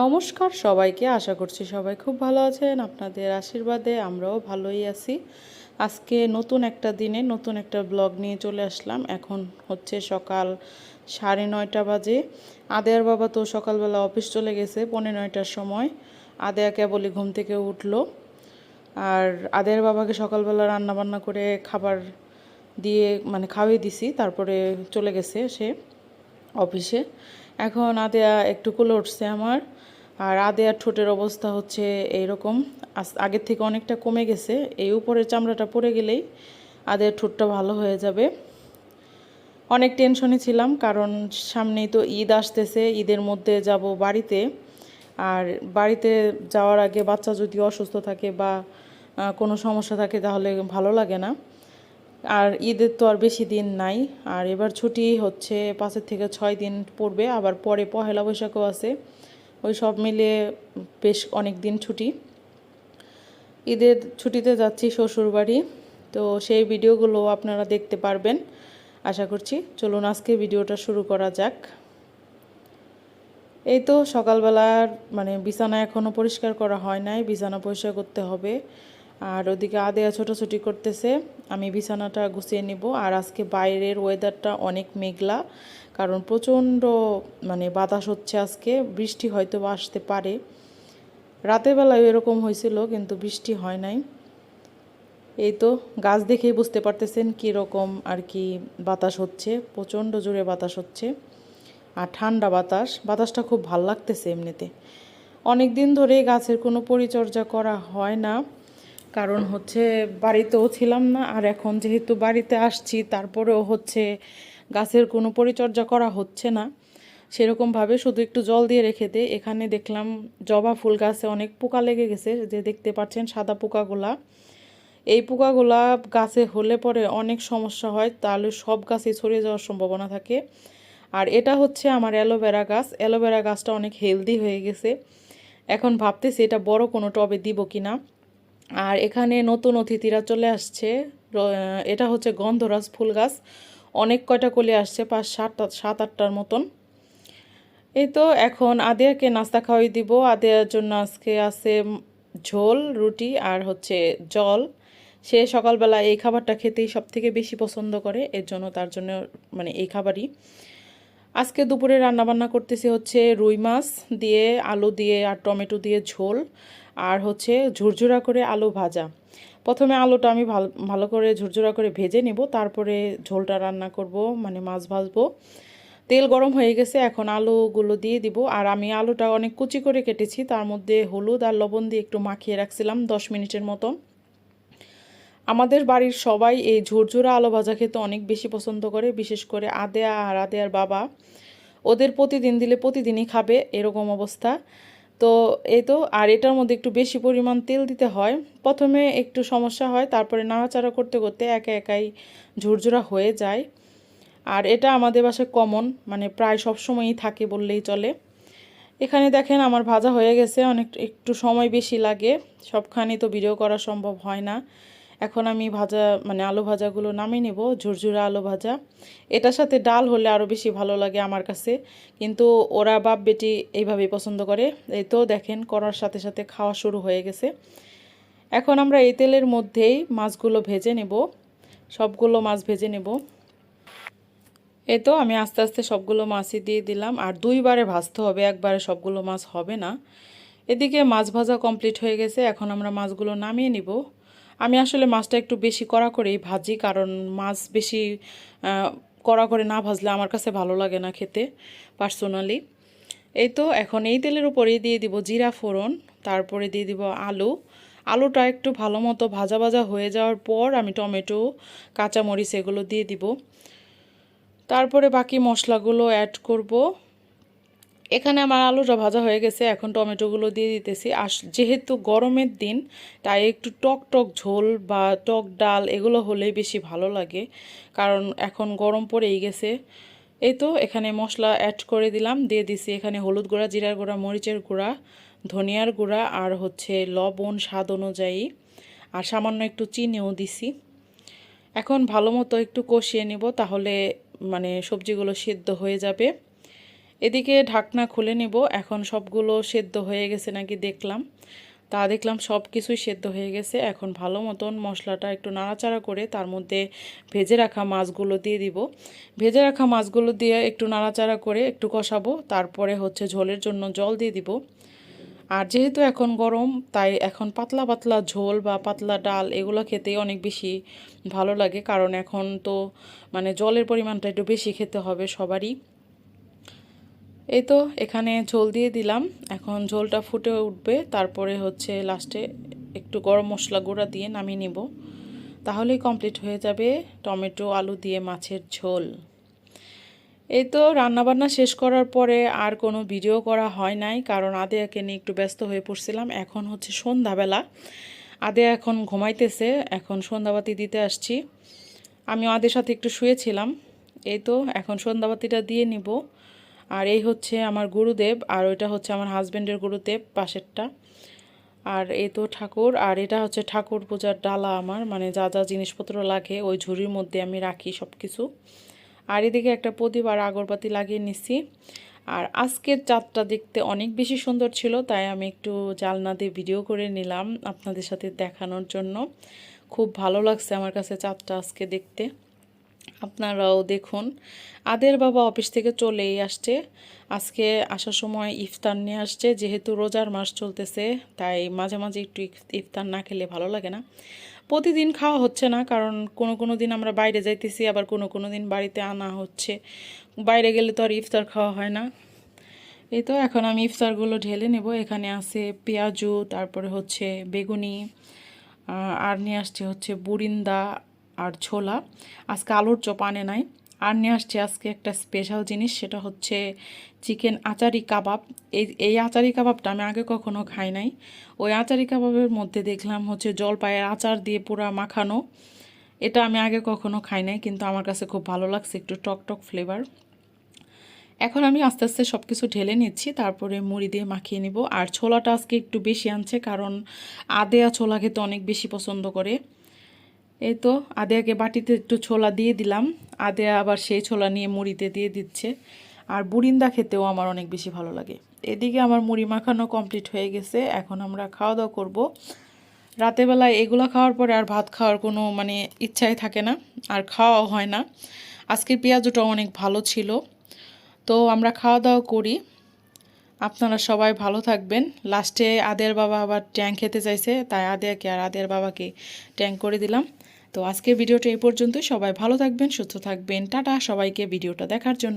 নমস্কার সবাইকে, আশা করছি সবাই খুব ভালো আছেন। আপনাদের আশীর্বাদে আমরাও ভালোই আছি। আজকে নতুন একটা দিনে নতুন একটা ব্লগ নিয়ে চলে আসলাম। এখন হচ্ছে সকাল সাড়ে নয়টা বাজে। আদেয়ার বাবা তো সকালবেলা অফিস চলে গেছে পনেরো নয়টার সময়। আদেয়া কেবলই ঘুম থেকে উঠল। আর আদের বাবাকে সকালবেলা রান্না বান্না করে খাবার দিয়ে মানে খাওয়িয়ে দিছি, তারপরে চলে গেছে সে অফিসে। এখন আদেয়া একটু কুলে উঠছে আমার। আর আদে আর ঠোঁটের অবস্থা হচ্ছে এইরকম। আগের থেকে অনেকটা কমে গেছে। এই উপরের চামড়াটা পড়ে গেলেই আদেয়ার ঠোঁটটা ভালো হয়ে যাবে। অনেক টেনশনে ছিলাম, কারণ সামনেই তো ঈদ আসতেছে, ঈদের মধ্যে যাব বাড়িতে। আর বাড়িতে যাওয়ার আগে বাচ্চা যদি অসুস্থ থাকে বা কোনো সমস্যা থাকে তাহলে ভালো লাগে না। আর ঈদের তো আর বেশি দিন নাই। আর এবার ছুটি হচ্ছে পাঁচের থেকে ছয় দিন পড়বে, আবার পরে পহেলা বৈশাখও আছে। ওই সব মিলিয়ে বেশ অনেক দিন ছুটি। ঈদের ছুটিতে যাচ্ছি শ্বশুরবাড়ি, তো সেই ভিডিওগুলো আপনারা দেখতে পারবেন, আশা করছি। চলুন আজকে ভিডিওটা শুরু করা যাক। এই তো সকালবেলার মানে বিছানা এখনও পরিষ্কার করা হয় নাই, বিছানা পরিষ্কার করতে হবে। আর ওদিকে আদেয়া ছোটাছুটি করতেছে। আমি বিছানাটা গুছিয়ে নিব। আর আজকে বাইরের ওয়েদারটা অনেক মেঘলা, কারণ প্রচণ্ড মানে বাতাস হচ্ছে আজকে। বৃষ্টি হয়তো বা আসতে পারে। রাতের বেলায় এরকম হয়েছিল, কিন্তু বৃষ্টি হয় নাই। এই তো গাছ দেখেই বুঝতে পারতেছেন কী রকম আর কি বাতাস হচ্ছে। প্রচণ্ড জোরে বাতাস হচ্ছে। আর ঠান্ডা বাতাস, বাতাসটা খুব ভালো লাগতেছে এমনিতে। অনেক দিন ধরে গাছের কোনো পরিচর্যা করা হয় না। কারণ হচ্ছে বাড়িতেও ছিলাম না, আর এখন যেহেতু বাড়িতে আসছি, তারপরেও হচ্ছে গাছের কোনো পরিচর্যা করা হচ্ছে না। সেরকমভাবে শুধু একটু জল দিয়ে রেখে দে এখানে দেখলাম জবা ফুল গাছে অনেক পোকা লেগে গেছে, যে দেখতে পাচ্ছেন সাদা পোকাগুলা। এই পোকাগুলা গাছে হলে পরে অনেক সমস্যা হয়, তাহলে সব গাছে ছড়িয়ে যাওয়ার সম্ভাবনা থাকে। আর এটা হচ্ছে আমার অ্যালোভেরা গাছ। অ্যালোভেরা গাছটা অনেক হেলদি হয়ে গেছে। এখন ভাবতেছি এটা বড় কোনো টবে দিব কিনা। আর এখানে নতুন অতিথিরা চলে আসছে। এটা হচ্ছে গন্ধরাজ ফুল গাছ। অনেক কয়টা কলি আসছে, পাঁচ, সাতটা, সাত, আটটার মতন। এই তো এখন আদেয়াকে নাস্তা খাওয়াই দিব। আদেয়ার জন্য আজকে আছে ঝোল, রুটি আর হচ্ছে জল। সে সকালবেলা এই খাবারটা খেতেই সব থেকে বেশি পছন্দ করে, এর জন্য তার জন্য মানে এই খাবারই। আজকে দুপুরে রান্নাবান্না করতেছি হচ্ছে রুই মাছ দিয়ে, আলু দিয়ে আর টমেটো দিয়ে ঝোল। আর হচ্ছে ঝুরঝুরা করে আলু ভাজা। প্রথমে আলুটা আমি ভালো ভালো করে ঝুরঝুরা করে ভেজে নেব, তারপরে ঝোলটা রান্না করব মানে মাছ ভাজবো। তেল গরম হয়ে গেছে, এখন আলুগুলো দিয়ে দিব। আর আমি আলুটা অনেক কুচি করে কেটেছি, তার মধ্যে হলুদ আর লবণ দিয়ে একটু মাখিয়ে রাখছিলাম দশ মিনিটের মতো। আমাদের বাড়ির সবাই এই ঝুরঝুরা আলু ভাজা খেতে অনেক বেশি পছন্দ করে, বিশেষ করে আদেয়া আর আদেয়ার বাবা। ওদের প্রতিদিন দিলে প্রতিদিনই খাবে, এরকম অবস্থা। তো এই তো, আর এটার মধ্যে একটু বেশি পরিমাণ তেল দিতে হয়। প্রথমে একটু সমস্যা হয়, তারপরে নাড়াচাড়া করতে করতে একা একাই ঝুরঝুরা হয়ে যায়। আর এটা আমাদের বাসায় কমন মানে প্রায় সব সময়ই থাকে বললেই চলে। এখানে দেখেন আমার ভাজা হয়ে গেছে, অনেক একটু সময় বেশি লাগে সবখানে তো ভিডিও করা সম্ভব হয় না। এখন আমি ভাজা মানে আলু ভাজাগুলো নামিয়ে নেব, ঝুরঝুরা আলু ভাজা। এটার সাথে ডাল হলে আরও বেশি ভালো লাগে আমার কাছে, কিন্তু ওরা বাপ বেটি এইভাবেই পছন্দ করে। এই তো দেখেন, করার সাথে সাথে খাওয়া শুরু হয়ে গেছে। এখন আমরা এই তেলের মধ্যেই মাছগুলো ভেজে নেব। সবগুলো মাছ ভেজে নেব। এই তো আমি আস্তে আস্তে সবগুলো মাছই দিয়ে দিলাম, আর দুইবারে ভাজতে হবে, একবারে সবগুলো মাছ হবে না। এদিকে মাছ ভাজা কমপ্লিট হয়ে গেছে, এখন আমরা মাছগুলো নামিয়ে নিব। আমি আসলে মাছটা একটু বেশি কড়া করেই ভাজি, কারণ মাছ বেশি কড়া করে না ভাজলে আমার কাছে ভালো লাগে না খেতে পার্সোনালি এই তো এখন এই তেলের উপরেই দিয়ে দিব জিরা ফোড়ন, তারপরে দিয়ে দিব আলু। আলুটা একটু ভালো মতো ভাজা ভাজা হয়ে যাওয়ার পর আমি টমেটো, কাঁচামরিচ এগুলো দিয়ে দিব। তারপরে বাকি মশলাগুলো অ্যাড করব। এখানে আমার আলুটা ভাজা হয়ে গেছে, এখন টমেটোগুলো দিয়ে দিতেছি। আর যেহেতু গরমের দিন, তাই একটু টক টক ঝোল বা টক ডাল এগুলো হলেই বেশি ভালো লাগে। কারণ এখন গরম পড়েই গেছে। এই তো, এখানে মশলা অ্যাড করে দিলাম, দিয়ে দিছি এখানে হলুদ গুঁড়া, জিরার গুঁড়া, মরিচের গুঁড়া, ধনিয়ার গুঁড়া আর হচ্ছে লবণ স্বাদ অনুযায়ী। আর সামান্য একটু চিনিও দিছি। এখন ভালো মতো একটু কষিয়ে নেব, তাহলে মানে সবজিগুলো সিদ্ধ হয়ে যাবে। এদিকে ঢাকনা খুলে নিব। এখন সবগুলো সেদ্ধ হয়ে গেছে নাকি দেখলাম। তা দেখলাম সব কিছুই সেদ্ধ হয়ে গেছে। এখন ভালো মতন মশলাটা একটু নাড়াচাড়া করে তার মধ্যে ভেজে রাখা মাছগুলো দিয়ে দিব। ভেজে রাখা মাছগুলো দিয়ে একটু নাড়াচাড়া করে একটু কষাবো। তারপরে হচ্ছে ঝোলের জন্য জল দিয়ে দিব। আর যেহেতু এখন গরম, তাই এখন পাতলা পাতলা ঝোল বা পাতলা ডাল এগুলো খেতে অনেক বেশি ভালো লাগে। কারণ এখন তো মানে জলের পরিমাণটা একটু বেশি খেতে হবে সবারই। এই তো এখানে ঝোল দিয়ে দিলাম। এখন ঝোলটা ফুটে উঠবে। তারপরে হচ্ছে লাস্টে একটু গরম মশলা গুঁড়া দিয়ে নামিয়ে নিব। তাহলেই কমপ্লিট হয়ে যাবে টমেটো, আলু দিয়ে মাছের ঝোল। এই তো রান্নাবান্না শেষ করার পরে আর কোনো ভিডিও করা হয় নাই, কারণ আদেয়াকে নিয়ে একটু ব্যস্ত হয়ে পড়ছিলাম। এখন হচ্ছে সন্ধ্যাবেলা। আদেয়া এখন ঘুমাইতেছে। এখন সন্ধ্যাবাতি দিতে আসছি। আমি আদের সাথে একটু শুয়েছিলাম। এই তো এখন সন্ধ্যাবাতিটা দিয়ে নিব। আর এই হচ্ছে আমার গুরুদেব, আর ওইটা হচ্ছে আমার হাজব্যান্ডের গুরুদেব পাশেরটা। আর এই তো ঠাকুর, আর এটা হচ্ছে ঠাকুর পূজার ডালা আমার মানে যা যা জিনিসপত্র লাগে ওই ঝুড়ির মধ্যে আমি রাখি সব কিছু আর এদিকে একটা প্রদীপ আর আগরবাতি লাগিয়ে নিছি আর আজকের চাঁদটা দেখতে অনেক বেশি সুন্দর ছিল, তাই আমি একটু জালনা দিয়ে ভিডিও করে নিলাম আপনাদের সাথে দেখানোর জন্য। খুব ভালো লাগছে আমার কাছে চাঁদটা আজকে দেখতে। আপনারাও দেখুন। আদের বাবা অফিস থেকে চলেই আসছে। আজকে আসার সময় ইফতার নিয়ে আসছে, যেহেতু রোজার মাস চলতেছে, তাই মাঝে মাঝে একটু ইফতার না খেলে ভালো লাগে না। প্রতিদিন খাওয়া হচ্ছে না, কারণ কোনো কোনো দিন আমরা বাইরে যাইতেছি, আবার কোনো কোনো দিন বাড়িতে আনা হচ্ছে। বাইরে গেলে তো আর ইফতার খাওয়া হয় না। এই তো এখন আমি ইফতারগুলো ঢেলে নেব। এখানে আছে পেঁয়াজু, তারপরে হচ্ছে বেগুনি আর নিয়ে আসছে হচ্ছে বুরিন্দা আর ছোলা। আজকে আলুর চপ আনে নাই। আর নিয়ে আসছে আজকে একটা স্পেশাল জিনিস, সেটা হচ্ছে চিকেন আচারি কাবাব। এই এই আচারি কাবাবটা আমি আগে কখনো খাই নাই। ওই আচারি কাবাবের মধ্যে দেখলাম হচ্ছে জলপাইয়ের আচার দিয়ে পুরা মাখানো। এটা আমি আগে কখনো খাই নাই, কিন্তু আমার কাছে খুব ভালো লাগছে, একটু টক টক ফ্লেভার এখন আমি আস্তে আস্তে সব কিছু ঢেলে নিচ্ছি, তারপরে মুড়ি দিয়ে মাখিয়ে নিব। আর ছোলাটা আজকে একটু বেশি আনছে, কারণ আদেয়া ছোলা খেতে অনেক বেশি পছন্দ করে। এই তো আদেয়াকে বাটিতে একটু ছোলা দিয়ে দিলাম। আদেয়া আবার সেই ছোলা নিয়ে মুড়িতে দিয়ে দিচ্ছে। আর বুরিন্দা খেতেও আমার অনেক বেশি ভালো লাগে। এদিকে আমার মুড়ি মাখানো কমপ্লিট হয়ে গেছে। এখন আমরা খাওয়া দাওয়া করব রাতেবেলায় এগুলো খাওয়ার পরে আর ভাত খাওয়ার কোনো মানে ইচ্ছাই থাকে না, আর খাওয়াও হয় না। আজকের পেঁয়াজটা অনেক ভালো ছিল। তো আমরা খাওয়া দাওয়া করি। আপনারা সবাই ভালো থাকবেন। লাস্টে আদের বাবা আবার ট্যাঙ্ক খেতে চাইছে, তাই আদেয়াকে আর আদের বাবাকে ট্যাঙ্ক করে দিলাম। তো আজকের ভিডিওটা এই পর্যন্তই। সবাই ভালো থাকবেন, সুস্থ থাকবেন। টাটা, সবাইকে ভিডিওটা দেখার জন্য।